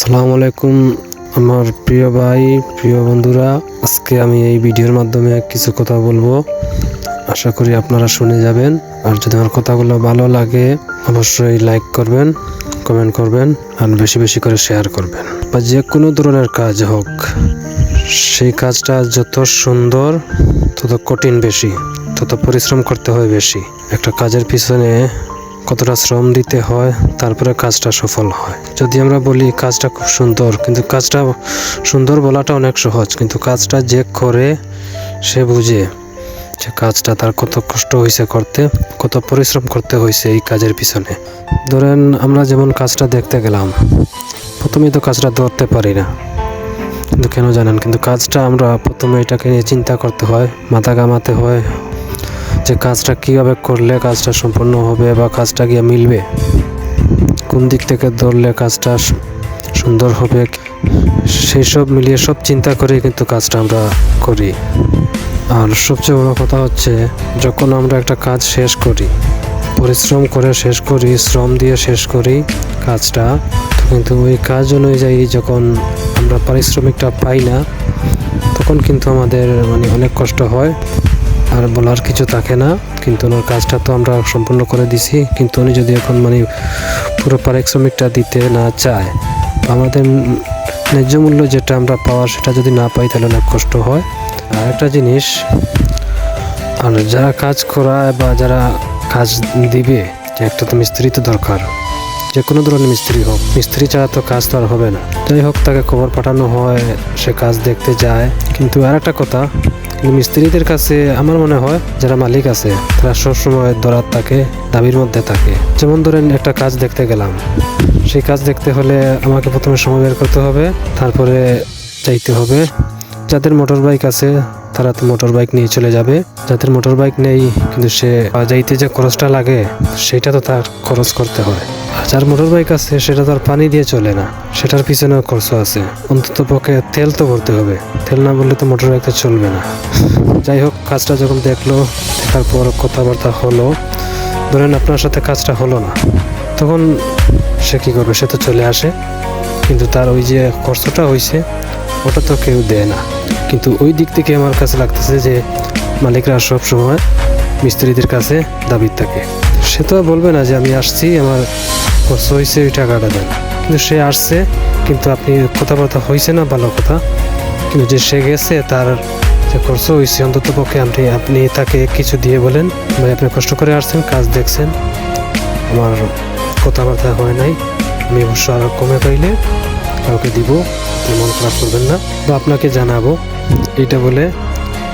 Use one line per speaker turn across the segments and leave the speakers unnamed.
সালাম আলাইকুম, আমার প্রিয় ভাই, প্রিয় বন্ধুরা। আজকে আমি এই ভিডিওর মাধ্যমে কিছু কথা বলব। আশা করি আপনারা শুনে যাবেন। আর যদি আমার কথাগুলো ভালো লাগে, অবশ্যই লাইক করবেন কমেন্ট করবেন, আর বেশি বেশি করে শেয়ার করবেন। বা যে কোনো ধরনের কাজ হোক, সেই কাজটা যত সুন্দর, তত কঠিন বেশি, তত পরিশ্রম করতে হয় বেশি। একটা কাজের পিছনে কতটা শ্রম দিতে হয়, তারপরে কাজটা সফল হয়। যদি আমরা বলি কাজটা খুব সুন্দর, কিন্তু কাজটা সুন্দর বলাটা অনেক সহজ, কিন্তু কাজটা যে করে সে বুঝে যে কাজটা তার কত কষ্ট হয়েছে করতে, কত পরিশ্রম করতে হয়েছে এই কাজের পিছনে। ধরেন আমরা যেমন কাজটা দেখতে গেলাম, প্রথমেই তো কাজটা ধরতে পারি না। কিন্তু কেন জানেন, কিন্তু কাজটা আমরা প্রথমে এটাকে নিয়ে চিন্তা করতে হয়, মাথা ঘামাতে হয় যে কাজটা কীভাবে করলে কাজটা সম্পূর্ণ হবে বা কাজটা গিয়ে মিলবে, কোন দিক থেকে ধরলে কাজটা সুন্দর হবে সেই সব মিলিয়ে সব চিন্তা করেই কিন্তু কাজটা আমরা করি। আর সবচেয়ে বড় কথা হচ্ছে, যখন আমরা একটা কাজ শেষ করি, পরিশ্রম করে শেষ করি, শ্রম দিয়ে শেষ করি কাজটা, কিন্তু ওই কাজ অনুযায়ী যখন আমরা পারিশ্রমিকটা পাই না, তখন কিন্তু আমাদের মানে অনেক কষ্ট হয়। আর বলার কিছু থাকে না, কিন্তু ওনার কাজটা তো আমরা সম্পূর্ণ করে দিছি, কিন্তু উনি যদি এখন মানে পুরো পারিশ্রমিকটা দিতে না চায়, আমাদের ন্যায্য মূল্য যেটা আমরা পাওয়ার সেটা যদি না পাই তাহলে অনেক কষ্ট হয়। আর একটা জিনিস, আর যারা কাজ করায় বা যারা কাজ দিবে, যে একটা তো মিস্ত্রি তো দরকার, যে কোনো ধরনের মিস্ত্রি হোক, মিস্ত্রি ছাড়া তো কাজ তো আর হবে না। যাই হোক, তাকে খবর পাঠানো হয়, সে কাজ দেখতে যায়, কিন্তু আর একটা কথা মিস্ত্রিদের কাছে আমার মনে হয় যারা মালিক আছে, তারা সবসময় দরাত থাকে দাবির মধ্যে থাকে। যেমন ধরেন একটা কাজ দেখতে গেলাম। সেই কাজ দেখতে হলে আমাকে প্রথমে সময় বের করতে হবে, তারপরে চাইতে হবে। যাদের মোটর বাইক আছে তারা তো মোটর বাইক নিয়ে চলে যাবে। যাদের মোটর বাইক নেই, কিন্তু সে যাইতে যে খরচটা লাগে, সেটা তো তার খরচ করতে হয়। আর যার মোটর বাইক আছে, সেটা তার পানি দিয়ে চলে না। সেটার পিছনেও খরচ আছে। অন্তত পক্ষে তেল তো ভরতে হবে। তেল না বললে তো মোটর বাইকটা চলবে না। যাই হোক, কাজটা যখন দেখল, দেখার পর কথাবার্তা হলো, ধরেন আপনার সাথে কাজটা হলো না, তখন সে কী করবে? সে তো চলে আসে। কিন্তু তার ওই যে খরচটা হয়েছে ওটা তো কেউ দেয় না। কিন্তু ওই দিক থেকে আমার কাছে লাগতেছে যে মালিকরা সব সময় মিস্ত্রিদের কাছে দাবি থাকে। সে তো বলবে না যে আমি আসছি, আমার খরচ হয়েছে, ওই টাকাটা দেন। কিন্তু সে আসছে, কিন্তু আপনি কথাবার্তা হয়েছে না, ভালো কথা। কিন্তু যে সে গেছে, তার যে খরচ হয়েছে অন্তত পক্ষে আপনি আপনি তাকে কিছু দিয়ে বলেন, ভাই, আপনি কষ্ট করে আসছেন, কাজ দেখছেন। আমার কথাবার্তা হয় নাই, আমি অবশ্য আরও কমে পাইলে কাউকে দিব মন খারাপ করবেন না। বা আপনাকে জানাব এইটা বলে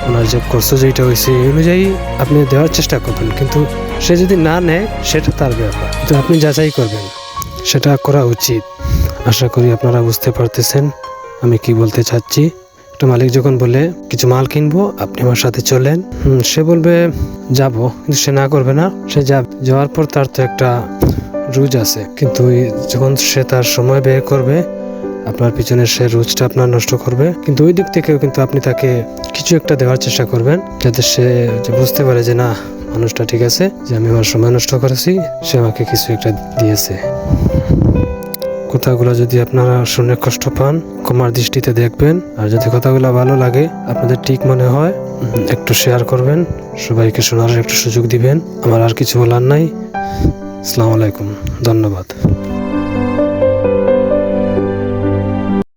ওনার যে খরচ যেটা হয়েছে। এই অনুযায়ী আপনি দেওয়ার চেষ্টা করবেন, কিন্তু সে যদি না নেয়, সেটা তার ব্যাপার। কিন্তু আপনি যাচাই করবেন, সেটা করা উচিত। আশা করি আপনারা বুঝতে পারতেছেন আমি কি বলতে চাচ্ছি। একটা মালিক যখন বলে, কিছু মাল কিনবো, আপনি আমার সাথে চলেন। সে বলবে, যাব। কিন্তু সে না করবে না, সে যাবে। যাওয়ার পর তার তো একটা রুজ আছে। কিন্তু যখন সে তার সময় ব্যয় করবে আপনার পিছনে সে রুজটা আপনার নষ্ট করবে। কিন্তু ওই দিক থেকেও কিন্তু আপনি তাকে কিছু একটা দেওয়ার চেষ্টা করবেন, যাতে সে বুঝতে পারে যে, না, মানুষটা ঠিক আছে, যে আমি আমার সময় নষ্ট করেছি, সে আমাকে কিছু একটা দিয়েছে। কথাগুলো যদি আপনারা শুনে কষ্ট পান, ক্ষমার দৃষ্টিতে দেখবেন, আর যদি কথাগুলো ভালো লাগে, আপনাদের ঠিক মনে হয়, একটু শেয়ার করবেন, সবাইকে শোনার একটু সুযোগ দিবেন। আমার আর কিছু বলার নাই। আসসালামু আলাইকুম। ধন্যবাদ।